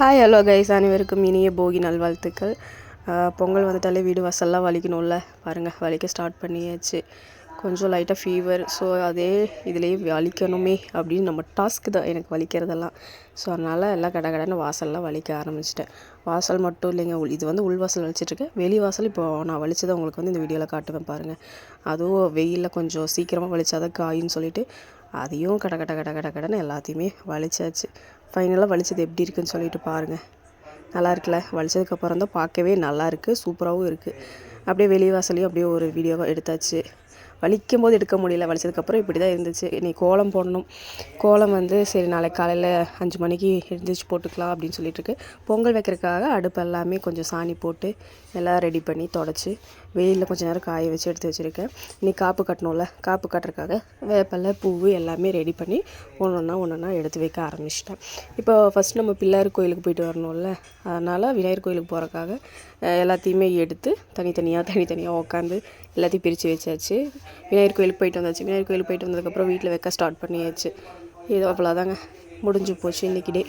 Hi hello guys அனைவருக்கும் இனிய போகி நல்வாழ்த்துக்கள். பொங்கல் வந்துட்டாலே வீடு வசல்லாம் வலிக்கணும்ல. பாருங்கள் வலிக்க ஸ்டார்ட் பண்ணியாச்சு. கொஞ்சம் லைட்டாக ஃபீவர் ஸோ அதே இதுலேயே வலிக்கணுமே அப்படின்னு நம்ம டாஸ்க் தான் எனக்கு வலிக்கிறதெல்லாம். ஸோ அதனால் எல்லாம் கடை கடைன்னு வாசல்லாம் வலிக்க ஆரம்பிச்சிட்டேன். வாசல் மட்டும் இல்லைங்க உள் இது வந்து உள் வாசல் வலிச்சிட்ருக்கேன் வெளி வாசல் இப்போ நான் வலிச்சதை உங்களுக்கு வந்து இந்த வீடியோவில் காட்டுவேன் பாருங்கள் அதுவும் வெயிலில் கொஞ்சம் சீக்கிரமாக வலிச்சாதான் காயின்னு சொல்லிட்டு அதையும் கட கட கட கட கடன்னு எல்லாத்தையுமே வலிச்சாச்சு. ஃபைனலாக வலிச்சது எப்படி இருக்குன்னு சொல்லிட்டு பாருங்கள் நல்லா இருக்குல்ல? வலிச்சதுக்கப்புறம் தான் பார்க்கவே நல்லா இருக்குது சூப்பராகவும் இருக்குது அப்படியே வெளி வாசலையும் அப்படியே ஒரு வீடியோவாக எடுத்தாச்சு. வலிக்கும் போது எடுக்க முடியல. வலிச்சதுக்கப்புறம் இப்படி தான் இருந்துச்சு. இன்றைக்கி கோலம் போடணும். கோலம் வந்து சரி நாளைக்கு காலையில் அஞ்சு மணிக்கு எழுந்திரிச்சு போட்டுக்கலாம் அப்படின்னு சொல்லிட்டு இருக்கு பொங்கல் வைக்கிறதுக்காக அடுப்பு எல்லாமே கொஞ்சம் சாணி போட்டு எல்லாம் ரெடி பண்ணி தொடச்சி வெயிலில் கொஞ்சம் நேரம் காய வச்சு எடுத்து வச்சுருக்கேன். இன்றைக்கி காப்பு கட்டணும்ல. காப்பு கட்டுறதுக்காக வேப்பலை பூவு எல்லாமே ரெடி பண்ணி ஒன்று ஒன்றா ஒன்று ஒன்றா எடுத்து வைக்க ஆரம்பிச்சிட்டேன். இப்போ ஃபஸ்ட் நம்ம பிள்ளையார் கோயிலுக்கு போயிட்டு வரணும்ல. அதனால் விநாயகர் கோயிலுக்கு போகிறக்காக எல்லாத்தையுமே எடுத்து தனித்தனியாக தனித்தனியாக உட்காந்து எல்லாத்தையும் பிரித்து வச்சாச்சு. விநாயகர் கோயிலுக்கு போயிட்டு வந்தாச்சு. விநாயகர் கோயிலுக்கு போயிட்டு வந்ததுக்கப்புறம் வீட்டில் வைக்க ஸ்டார்ட் பண்ணியாச்சு. இது அவ்வளோதாங்க முடிஞ்சு போச்சு இன்றைக்கி டே